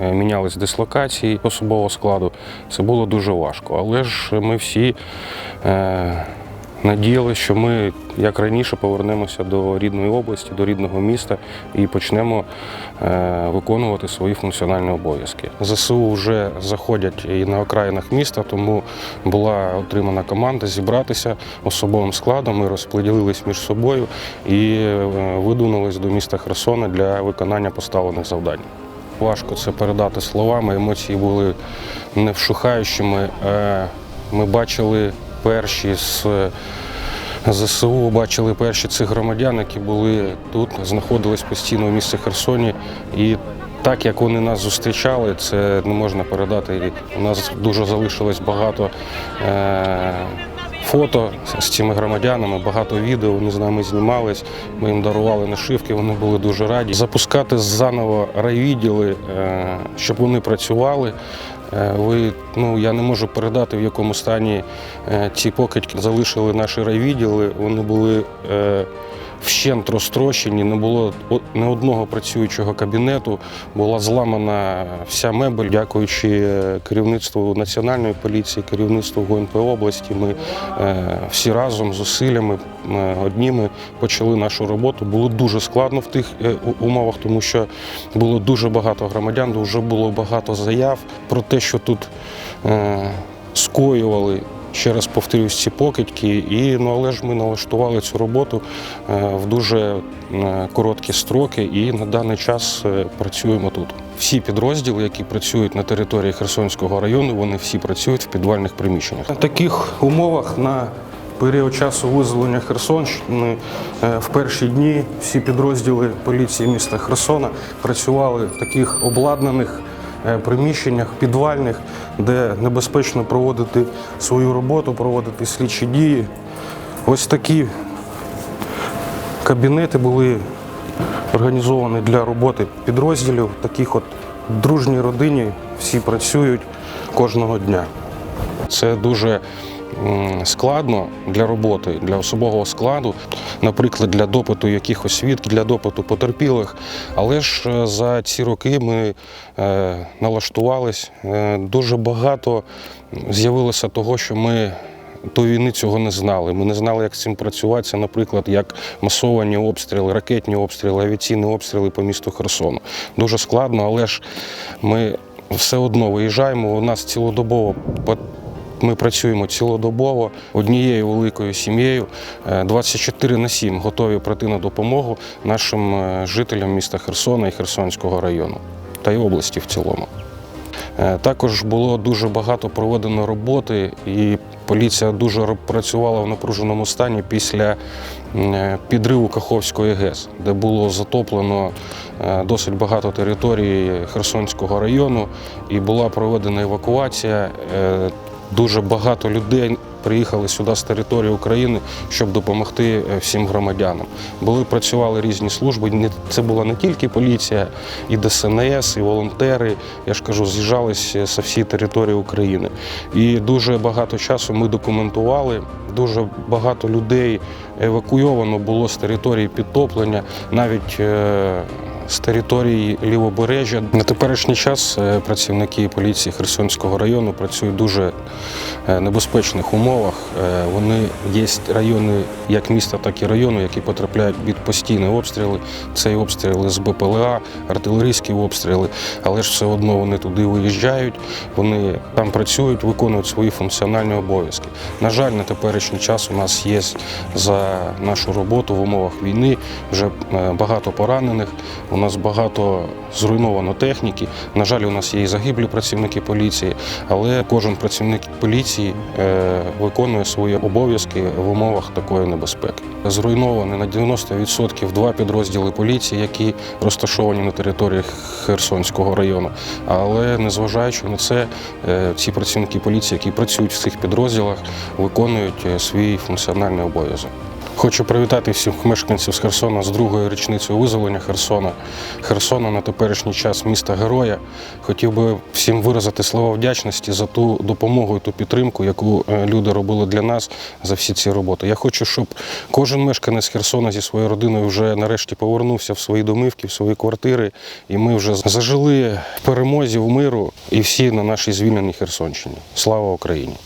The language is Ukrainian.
мінялись дислокації особового складу. Це було дуже важко. Але ж ми всі е, надіялися, що ми як раніше повернемося до рідної області, до рідного міста і почнемо е, виконувати свої функціональні обов'язки. ЗСУ вже заходять і на окраїнах міста, тому була отримана команда зібратися особовим складом. Ми розподілились між собою і е, видвинулись до міста Херсона для виконання поставлених завдань. Важко це передати словами. Емоції були невшухаючими. Е, Ми бачили перші з ЗСУ, бачили перші цих громадян, які були тут, знаходились постійно в місті Херсоні. І так як вони нас зустрічали, це не можна передати. У нас дуже залишилось багато. Фото з цими громадянами, багато відео, вони з нами знімались, ми їм дарували нашивки, вони були дуже раді. Запускати заново райвідділи, е, щоб вони працювали. Е, Ви, ну, я не можу передати, в якому стані е, ці покидьки залишили наші райвідділи. Вони були вщент розтрощені, не було ні одного працюючого кабінету, була зламана вся мебель. Дякуючи е, керівництву національної поліції, керівництву ГУНП області, ми е, всі разом з зусиллями е, одніми почали нашу роботу. Було дуже складно в тих умовах, тому що було дуже багато громадян, дуже було багато заяв про те, що тут скоювали. Ще раз повторюсь, ці покидьки, і ну але ж ми налаштували цю роботу е, в дуже е, короткі строки, і на даний час е, працюємо тут. Всі підрозділи, які працюють на території Херсонського району, вони всі працюють в підвальних приміщеннях. На таких умовах на період часу визволення Херсонщини в перші дні всі підрозділи поліції міста Херсона працювали в таких обладнаних приміщеннях підвальних, де небезпечно проводити свою роботу, проводити слідчі дії. Ось такі кабінети були організовані для роботи підрозділів. Таких от дружній родині всі працюють кожного дня. Це дуже складно для роботи, для особового складу, наприклад, для допиту якихось свідків, для допиту потерпілих. Але ж е, за ці роки ми е, налаштувались. Е, дуже багато з'явилося того, що ми до війни цього не знали. Ми не знали, як з цим працювати. Наприклад, як масовані обстріли, ракетні обстріли, авіаційні обстріли по місту Херсону. Дуже складно, але ж ми все одно виїжджаємо. У нас цілодобово ми працюємо цілодобово однією великою сім'єю, е, 24 на 7 готові прийти на допомогу нашим е, жителям міста Херсона і Херсонського району та й області в цілому. Е, Також було дуже багато проведено роботи, і поліція дуже працювала в напруженому стані після е, підриву Каховської ГЕС, де було затоплено е, досить багато територій Херсонського району, і була проведена евакуація. Е, Дуже багато людей приїхали сюди з території України, щоб допомогти е, всім громадянам. Були працювали різні служби. Це була не тільки поліція, і ДСНС, і волонтери. Я ж кажу, з'їжджались з всієї території України. І дуже багато часу ми документували. Дуже багато людей евакуйовано було з території підтоплення, навіть е, з території лівобережжя. На теперішній час е, працівники поліції Херсонського району працюють в дуже е, небезпечних умовах. Е, Вони є райони як міста, так і району, які потрапляють під постійні обстріли. Це і обстріли з БПЛА, артилерійські обстріли, але ж все одно вони туди виїжджають, вони там працюють, виконують свої функціональні обов'язки. На жаль, на теперішній час у нас є за нашу роботу в умовах війни вже е, багато поранених. У нас багато зруйновано техніки. На жаль, у нас є і загиблі працівники поліції, але кожен працівник поліції е, виконує свої обов'язки в умовах такої небезпеки. Зруйновані на 90% два підрозділи поліції, які розташовані на території Херсонського району. Але незважаючи на це, е, ці працівники поліції, які працюють в цих підрозділах, виконують е, свій функціональний обов'язок. Хочу привітати всіх мешканців з Херсона з другою річницею визволення Херсона. Херсона на теперішній час міста героя. Хотів би всім виразити слова вдячності за ту допомогу і ту підтримку, яку е, люди робили для нас за всі ці роботи. Я хочу, щоб кожен мешканець Херсона зі своєю родиною вже нарешті повернувся в свої домівки, в свої квартири, і ми вже зажили в перемозі в миру і всі на нашій звільненій Херсонщині. Слава Україні!